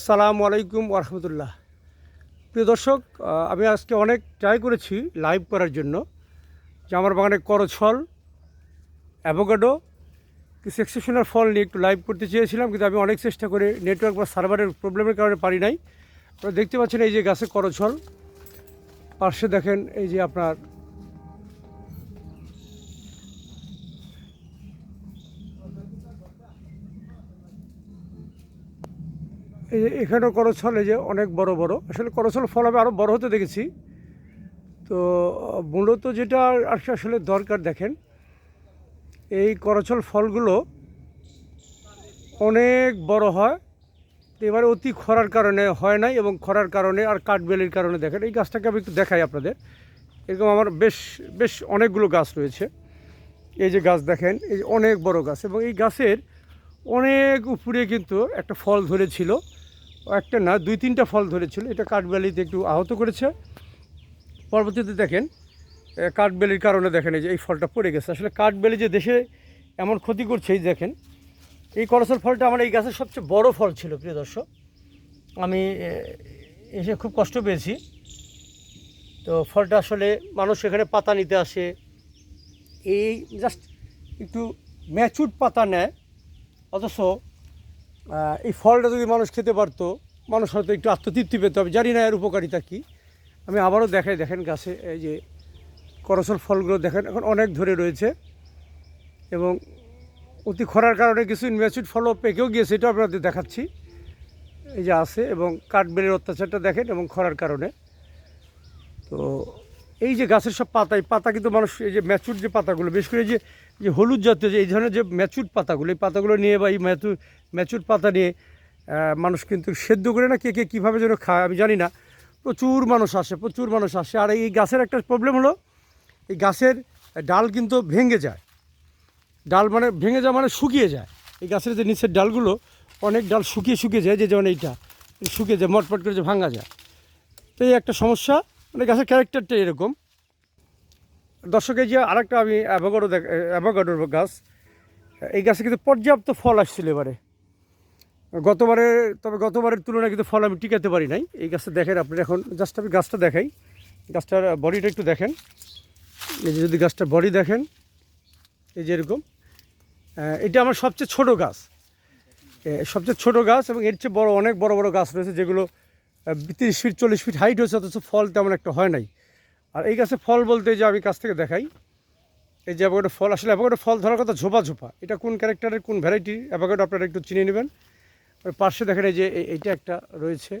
সালাম আলাইকুম ওরহমতুল্লাহ প্রিয় দর্শক আমি আজকে অনেক ট্রাই করেছি লাইভ করার জন্য। যে আমার বাগানে করছল অ্যাভোকাডো কিছু এক্সেপশনাল ফল নিয়ে একটু লাইভ করতে চেয়েছিলাম, কিন্তু আমি অনেক চেষ্টা করে নেটওয়ার্ক বা সার্ভারের প্রবলেমের কারণে পারি নাই। দেখতে পাচ্ছেন এই যে গাছে করছল পার্শ্বে দেখেন এই যে আপনার এই যে এখানেও করছল এই যে অনেক বড় বড়। আসলে করছল ফল আমি আরও বড় হতে দেখেছি। তো, মূলত যেটা আসলে দরকার দেখেন, এই করছল ফলগুলো অনেক বড় হয়, এবারে অতি খরার কারণে হয় নাই এবং খরার কারণে আর কাঠবেলির কারণে দেখেন। এই গাছটাকে আমি একটু দেখাই আপনাদের। এরকম আমার বেশ বেশ অনেকগুলো গাছ রয়েছে। এই যে গাছ দেখেন, এই অনেক বড় গাছ এবং এই গাছের অনেক উপরে কিন্তু একটা ফল ধরেছিল। একটা না, দুই তিনটা ফল ধরেছিল। এটা কাঠবেলিতে একটু আহত করেছে। পরবর্তীতে দেখেন কাঠবেলির কারণে দেখেন এই যে এই ফলটা পড়ে গেছে। আসলে কাঠবেলি যে দেশে এমন ক্ষতি করছে, এই দেখেন, এই করসল ফলটা আমার এই গাছের সবচেয়ে বড় ফল ছিল, প্রিয় দর্শক। আমি এসে খুব কষ্ট পেয়েছি। তো ফলটা আসলে মানুষ এখানে পাতা নিতে আসে। এই জাস্ট একটু ম্যাচুর পাতা নেয়। অথচ এই ফলটা যদি মানুষ খেতে পারতো, মানুষ হয়তো একটু আত্মতৃপ্তি পেত আমি জানি না এর উপকারিতা কী। আমি আবারও দেখাই, দেখেন গাছে এই যে করসল ফলগুলো দেখেন, এখন অনেক ধরে রয়েছে। এবং অতি খরার কারণে কিছু ইনভেস্টিড ফলও পেকেও গিয়েছে, এটাও আপনাদের দেখাচ্ছি। এই যে আছে, এবং কাঠবেলের অত্যাচারটা দেখেন, এবং খরার কারণে। তো এই যে গাছের সব পাতা, এই পাতা কিন্তু মানুষ, এই যে ম্যাচুর যে পাতাগুলো বেশ করে যে যে হলুদ জাতীয় যে, এই ধরনের যে ম্যাচুর পাতাগুলো, এই পাতাগুলো নিয়ে বা এই ম্যাচুর ম্যাচুর পাতা নিয়ে মানুষ কিন্তু সেদ্ধ করে না কে কে কীভাবে যেন খায়, আমি জানি না। প্রচুর মানুষ আসে, প্রচুর মানুষ আসে। আর এই গাছের একটা প্রবলেম হলো, এই গাছের ডাল কিন্তু ভেঙে যায়। ডাল মানে ভেঙে যায় মানে শুকিয়ে যায়। এই গাছের যে নিচের ডালগুলো, অনেক ডাল শুকিয়ে শুকিয়ে যায়, যে যেমন এইটা, শুকিয়ে যায়, মটমট করে যে ভাঙা যায়। তো এই একটা সমস্যা মানে গাছের ক্যারেক্টারটা এরকম। দর্শক, এই যে আরেকটা আমি অ্যাভোগাডো দেখ অ্যাভোগাডোর গাছ, এই গাছে কিন্তু পর্যাপ্ত ফল আসছিল এবারে। গতবারে, তবে গতবারের তুলনায় কিন্তু ফল আমি টিকাতে পারি নাই। এই গাছটা দেখেন আপনি এখন জাস্ট আমি গাছটা দেখাই। গাছটার বডিটা একটু দেখেন। এই যে যদি গাছটার বডি দেখেন, এই যে এরকম। এটা আমার সবচেয়ে ছোট গাছ। সবচেয়ে ছোট গাছ এবং এর চেয়ে বড়, অনেক বড় বড় গাছ রয়েছে যেগুলো তিরিশ ফিট, চল্লিশ ফিট হাইট হয়েছে, অথচ ফল তেমন একটা হয় নাই। আর এই গাছে ফল বলতে যে আমি কাছ থেকে দেখাই, এই যে অ্যাভোকাডো ফল, আসলে অ্যাভোকাডো ফল ধরার কথা ঝোপা ঝোপা। এটা কোন ক্যারেক্টারের কোন ভ্যারাইটি অ্যাভোকাডো আপনারা একটু চিনে নেবেন। পার্শ্বে দেখেন এই যে এই- এইটা একটা রয়েছে।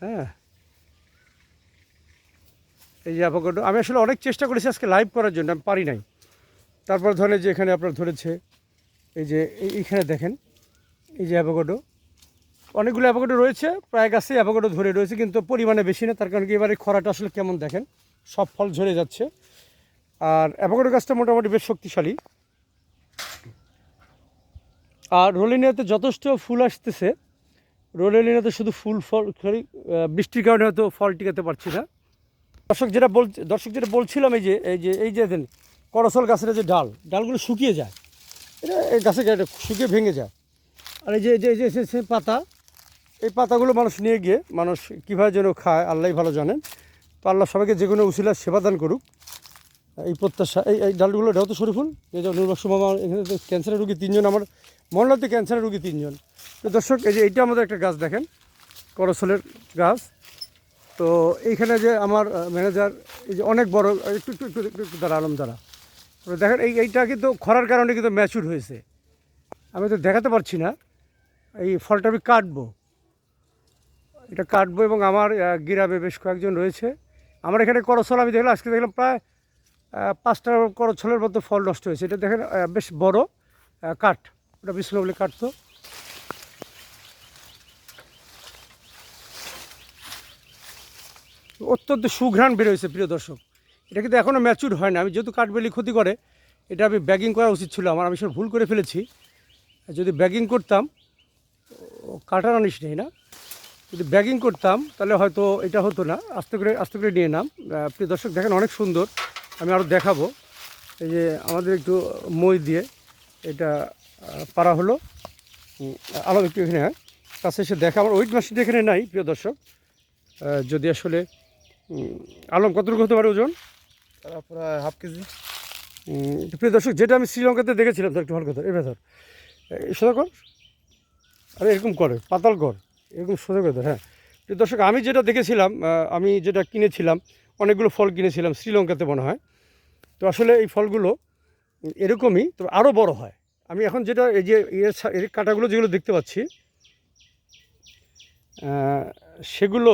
হ্যাঁ। এই যে অ্যাভোকাডো আমি আসলে অনেক চেষ্টা করেছি আজকে লাইভ করার জন্য, আমি পারি নাই। তারপর ধরেন যে এখানে আপনার ধরেছে, এই যে এইখানে দেখেন, এই যে অ্যাভোকাডো অনেকগুলো অ্যাভোকাডো রয়েছে, প্রায় গাছে অ্যাভোকাডো ধরে রয়েছে, কিন্তু পরিমাণে বেশি না, তার কারণ কি এবারে খরাটা আসলে কেমন দেখেন? সব ফল ঝরে যাচ্ছে। আর অ্যাভোকাডো গাছটা মোটামুটি বেশ শক্তিশালী। আর রোলিনিয়াতে যথেষ্ট ফুল আসতেছে। রোলিনিয়াতে শুধু ফুল, ফল, সরি বৃষ্টির কারণে হয়তো ফল টিকাতে পারছি না। দর্শক যেটা বল, দর্শক যেটা বলছিলাম, এই যে এই যে এই যে দেন করসল গাছের যে ডাল, ডালগুলো শুকিয়ে যায়। এটা এই গাছে এটা শুকিয়ে ভেঙে যায়। আর এই যে এই যে পাতা এই পাতাগুলো মানুষ নিয়ে গিয়ে, মানুষ কীভাবে যেন খায়, আল্লাহ ভালো জানেন। তো আল্লাহ সবাইকে যে কোনো উশিলার সেবাদান করুক। এই প্রত্যাশা, এই এই ডালগুলো এটাও তো শরীফুল। এই যে নুরবাস মামা এখানে তো ক্যান্সারের রুগী তিনজন, আমার মহল্লাতে ক্যান্সারের রুগী তিনজন। তো দর্শক, এই যে এইটা আমাদের একটা গাছ দেখেন, করসলের গাছ। তো এইখানে যে আমার ম্যানেজার, এই যে অনেক বড়, একটু একটু একটু একটু দাঁড়া আলম তো দেখেন, এই, এইটা কিন্তু খরার কারণে কিন্তু ম্যাচুর হয়েছে। আমি তো দেখাতে পারছি না, এই ফলটা আমি কাটবো। এটা কাটবো এবং আমার গ্রামে বেশ কয়েকজন রয়েছে। আমার এখানে করছল আমি দেখলাম, আজকে দেখলাম প্রায় পাঁচটা করছলের মতো ফল নষ্ট হয়েছে। এটা দেখেন বেশ বড় কাঠ। ওটা বিষ্ণু বলে কাটতো অত্যন্ত সুঘ্রাণ বেরোয়েছে প্রিয় দর্শক। এটা কিন্তু এখনও ম্যাচুর হয় না। আমি যেহেতু কাঠবেলি ক্ষতি করে, এটা আমি ব্যাগিং করা উচিত ছিল। আমার, আমি সব ভুল করে ফেলেছি। যদি ব্যাগিং করতাম কাটার আনিস নেই না? যদি ব্যাগিং করতাম তাহলে হয়তো এটা হতো না। আস্তে করে আস্তে করে নিয়ে নাম। প্রিয় দর্শক দেখেন অনেক সুন্দর। আমি আরও দেখাবো। এই যে আমাদের একটু মই দিয়ে এটা পারা হলো। আলো একটু এখানে হ্যাঁ। কাছে এসে দেখা। আমার ওয়েট মেশিনটা এখানে নাই প্রিয় দর্শক। যদি আসলে আলম কতটুকু হতে পারে ওজন? তারা প্রায় হাফ কেজি। প্রিয় দর্শক যেটা আমি শ্রীলঙ্কাতে দেখেছিলাম তো একটু ভালো কথা ভেতর এই সোজা কর। আরে এরকম করে পাতাল কর। এরকম সোজা করে ধর, হ্যাঁ। দর্শক আমি যেটা দেখেছিলাম আমি যেটা কিনেছিলাম অনেকগুলো ফল কিনেছিলাম শ্রীলঙ্কাতে মনে হয়। তো আসলে এই ফলগুলো এরকমই তো আরও বড় হয়। আমি এখন যেটা এই যে এর এর কাঁটাগুলো যেগুলো দেখতে পাচ্ছি সেগুলো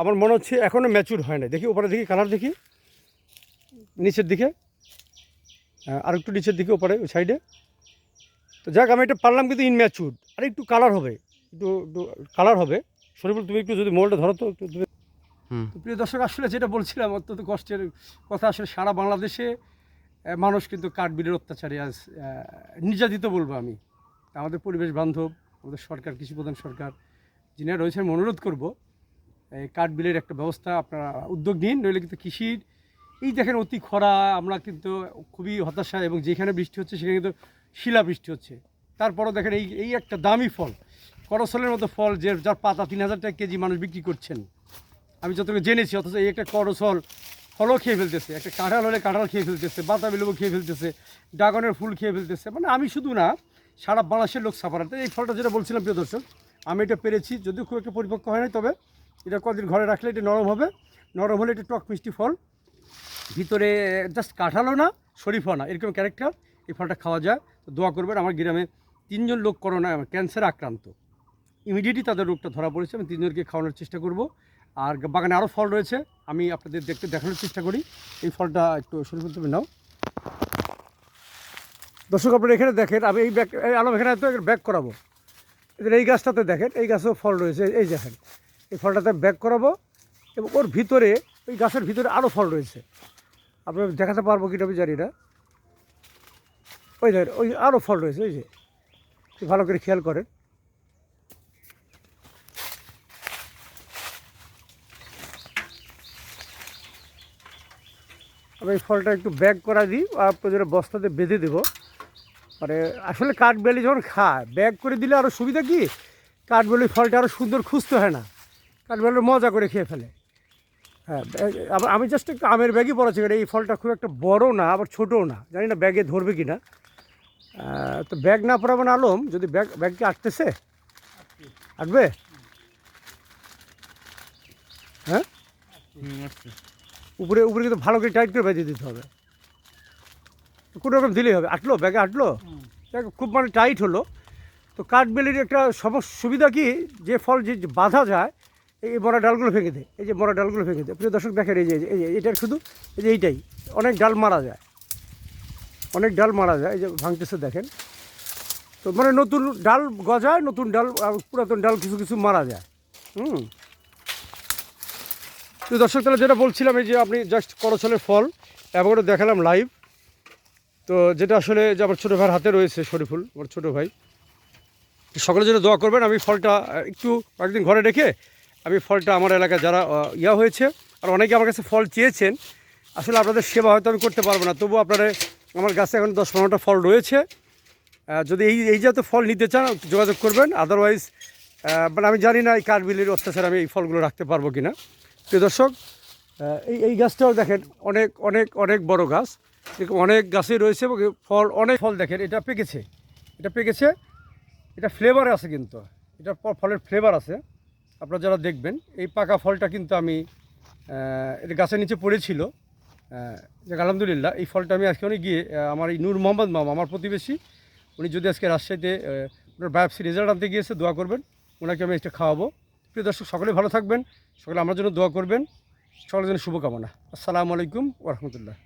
আমার মনে হচ্ছে এখনও ম্যাচুর হয় না দেখি ওপরে দেখি কালার দেখি। নিচের দিকে আর একটু নিচের দিকে ওপরে ওই সাইডে। তো যাক আমি এটা পারলাম কিন্তু ইনম্যাচুর আর একটু কালার হবে। একটু কালার হবে। শরীফুল তুমি একটু যদি মোলটা ধরো তো একটু প্রিয় দর্শক আসলে যেটা বলছিলাম অত্যন্ত কষ্টের কথা আসলে সারা বাংলাদেশে মানুষ কিন্তু কাঠবিড়ের অত্যাচারে আজ নির্যাতিত বলব আমি। তা আমাদের পরিবেশ বান্ধব আমাদের সরকার কৃষি প্রধান সরকার যিনি রয়েছেন আমি অনুরোধ করব এই কাঠবিলের একটা ব্যবস্থা আপনারা উদ্যোগ নিন নইলে কিন্তু কৃষির এই দেখেন অতি খরা আমরা কিন্তু খুবই হতাশা এবং যেখানে বৃষ্টি হচ্ছে সেখানে কিন্তু শিলা বৃষ্টি হচ্ছে। তারপরও দেখেন এই এই একটা দামি ফল। করসলের মতো ফল যে যার পাতা তিন হাজার টাকা কেজি মানুষ বিক্রি করছেন। আমি যতটুকু জেনেছি, অথচ এই একটা করসল ফলও খেয়ে ফেলতেছে, একটা কাঁঠাল হলে কাঁঠাল খেয়ে ফেলতেছে, বাতাবি লেবু খেয়ে ফেলতেছে, ড্রাগনের ফুল খেয়ে ফেলতেছে। মানে আমি শুধু না, সারা বাংলাদেশের লোক সাফার এই ফলটা যেটা বলছিলাম, প্রিয় দর্শক, আমি এটা পেরেছি, যদিও খুব একটা পরিপক্ক হয় নাই, তবে এটা কদিন ঘরে রাখলে এটা নরম হবে। নরম হলে এটা টক মিষ্টি ফল। ভিতরে জাস্ট কাঁঠালও না, শরীফও না, এরকম ক্যারেক্টার এই ফলটা খাওয়া যায়। দোয়া করবেন, আমার গ্রামে তিনজন লোক করোনা ক্যান্সারে আক্রান্ত। ইমিডিয়েটলি তাদের রোগটা ধরা পড়েছে। আমি তিনজনকে খাওয়ানোর চেষ্টা করব। আর বাগানে আরও ফল রয়েছে। আমি আপনাদের দেখতে, দেখানোর চেষ্টা করি। এই ফলটা একটু শুরু করতে হবে। নাও। দর্শক, আপনারা এখানে দেখেন, আমি এই ব্যাগ আলম, এখানে তো ব্যাগ করাবো। এদের এই গাছটাতে দেখেন, এই গাছেও ফল রয়েছে। এই দেখেন, এই ফলটাতে ব্যাগ করাবো এবং ওর ভিতরে, ওই গাছের ভিতরে আরও ফল রয়েছে। আপনার দেখাতে পারব কিনা আমি জানি না। ওই দেখেন, ওই আরও ফল রয়েছে ওই যে। ভালো করে খেয়াল করেন। আমি এই ফলটা একটু ব্যাগ করা দিই আপনাদের বস্তাতে বেঁধে দেবো। মানে আসলে কাঠবেলি যখন খায় ব্যাগ করে দিলে আরও সুবিধা কি? কাঠবেলি ফলটা আরও সুন্দর খুঁজতে হয় না। কাঠবেলি মজা করে খেয়ে ফেলে। হ্যাঁ আমি জাস্ট একটু আমের ব্যাগই পড়াচ্ছি কারণ এই ফলটা খুব একটা বড় না, আবার ছোটও না। জানি না ব্যাগে ধরবে কি না তো ব্যাগ না পড়াবেন আলম, যদি ব্যাগ ব্যাগকে আটতেছে, আটবে? হ্যাঁ? উপরে উপরে কিন্তু ভালো করে টাইট করে বেঁধে দিতে হবে। কোনো রকম দিলেই হবে। আটলো ব্যাগে আটলো? দেখ, খুব মানে টাইট হলো। তো কাঠবেলির একটা সমস্যা সুবিধা কি? যে ফল যে বাঁধা যায় এই মরা ডালগুলো ভেঙে দেয়। এই যে মরা ডালগুলো ভেঙে দেয়। প্রিয় দর্শক দেখেন এই যে এই যে এটার শুধু এই যে এইটাই। অনেক ডাল মারা যায়। অনেক ডাল মারা যায়। এই যে ভাঙতেছে দেখেন। তো মানে নতুন ডাল গজায় নতুন ডাল পুরাতন ডাল কিছু কিছু মারা যায়। হুম। তো দর্শক, তাহলে যেটা বলছিলাম, এই যে আপনি জাস্ট করছলের ফল এবং ওটা দেখালাম লাইভ তো যেটা আসলে যে আমার ছোটো ভাইয়ের হাতে রয়েছে শরীফুল, আমার ছোটো ভাই। সকলে যেটা দোয়া করবেন, আমি ফলটা একটু কয়েকদিন ঘরে রেখে আমি ফলটা আমার এলাকায় যারা ইয়া হয়েছে, আর অনেকে আমার কাছে ফল চেয়েছেন, আসলে আপনাদের সেবা হয়তো আমি করতে পারব না। তবুও আপনারা, আমার গাছে এখন দশ পনেরোটা ফল রয়েছে। যদি এই এই জাতীয় ফল নিতে চান, যোগাযোগ করবেন। আদারওয়াইজ মানে আমি জানি না এই কাঠবিলির অত্যাচার আমি এই ফলগুলো রাখতে পারব কি না প্রিয় দর্শক এই এই গাছটাও দেখেন, অনেক অনেক অনেক বড় গাছ। এরকম অনেক গাছই রয়েছে এবং ফল, অনেক ফল দেখেন, এটা পেকেছে এটা পেকেছে, এটা ফ্লেভার আছে কিন্তু, এটা ফলের ফ্লেভার আছে, আপনারা যারা দেখবেন, এই পাকা ফলটা কিন্তু আমি এটা গাছের নিচে পড়েছিল আলহামদুলিল্লাহ, এই ফলটা আমি আজকে উনি গিয়ে আমার এই নূর মোহাম্মদ মামা, আমার প্রতিবেশী, উনি যদি আজকে রাজশাহীতে ওনার বায়োপসি রেজাল্ট আনতে গিয়েছে, দোয়া করবেন, ওনাকে আমি এটা খাওয়াবো। প্রিয় দর্শক, সকলে ভালো থাকবেন সকলে আমার জন্য দোয়া করবেন। সকলের জন্য শুভকামনা। আসসালামু আলাইকুম ওরহমতুল্লাহ